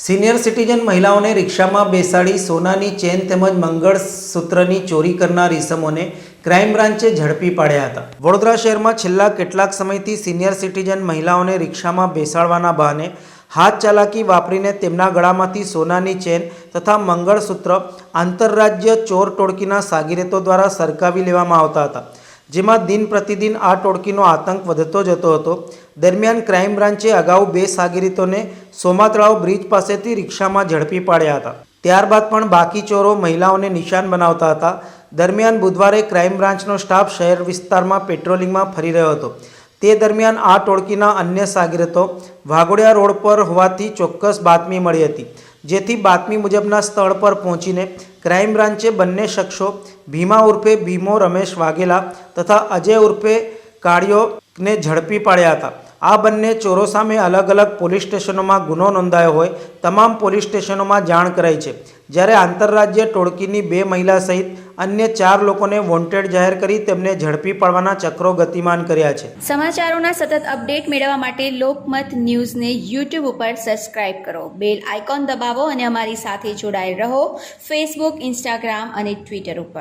Senior citizen મહિલાઓને રિક્ષામાં બેસાડી સોનાની ચેન તેમજ મંગળસૂત્રની ચોરી કરનાર ઇસમોને ક્રાઇમ બ્રાન્ચે ઝડપી પાડ્યા હતા. વડોદરા શહેરમાં છેલ્લા કેટલાક સમયથી સિનિયર સિટીઝન મહિલાઓને રિક્ષામાં બેસાડવાના બહાને હાથ ચાલાકી વાપરીને તેમના ગળામાંથી સોનાની ચેન તથા મંગળસૂત્ર આંતરરાજ્ય ચોર ટોળકીના સાગીરેતો દ્વારા સરકાવી લેવામાં આવતા હતા. જેમાં દિન પ્રતિદિન આ ટોળકીનો આતંક વધતો જતો હતો. દરમિયાન ક્રાઇમ બ્રાન્ચે અગાઉ બે સાગરીતોને સોમાતળાવ બ્રિજ પાસેથી રિક્ષામાં ઝડપી પાડ્યા હતા. ત્યારબાદ પણ બાકી ચોરો મહિલાઓને નિશાન બનાવતા હતા. દરમિયાન બુધવારે ક્રાઇમ બ્રાન્ચનો સ્ટાફ શહેર વિસ્તારમાં પેટ્રોલિંગમાં ફરી રહ્યો હતો. તે દરમિયાન આ ટોળકીના અન્ય સાગરીતો વાઘોડિયા રોડ પર હોવાથી ચોક્કસ બાતમી મળી હતી. જેથી બાતમી મુજબના સ્થળ પર પહોંચીને ક્રાઇમ બ્રાન્ચે બંને શખ્સો ભીમા ઉર્ફે ભીમો રમેશ વાઘેલા તથા અજય ઉર્ફે કાળિયોને ઝડપી પાડ્યા હતા. આ બંને ચોરો સામે અલગ અલગ પોલીસ સ્ટેશનોમાં ગુનો નોંધાયો હોય તમામ પોલીસ સ્ટેશનોમાં જાણ કરાઈ છે. જ્યારે આંતરરાજ્ય ટોળકીની બે મહિલા સહિત અન્ય ચાર લોકોને વોન્ટેડ જાહેર કરી તેમને ઝડપી પાડવાના ચક્રો ગતિમાન કર્યા છે. સમાચારોના સતત અપડેટ મેળવવા માટે લોકમત ન્યૂઝને યુટ્યુબ ઉપર સબસ્ક્રાઇબ કરો. બેલ આઇકોન દબાવો અને અમારી સાથે જોડાયેલ રહો ફેસબુક, ઇન્સ્ટાગ્રામ અને ટ્વિટર ઉપર.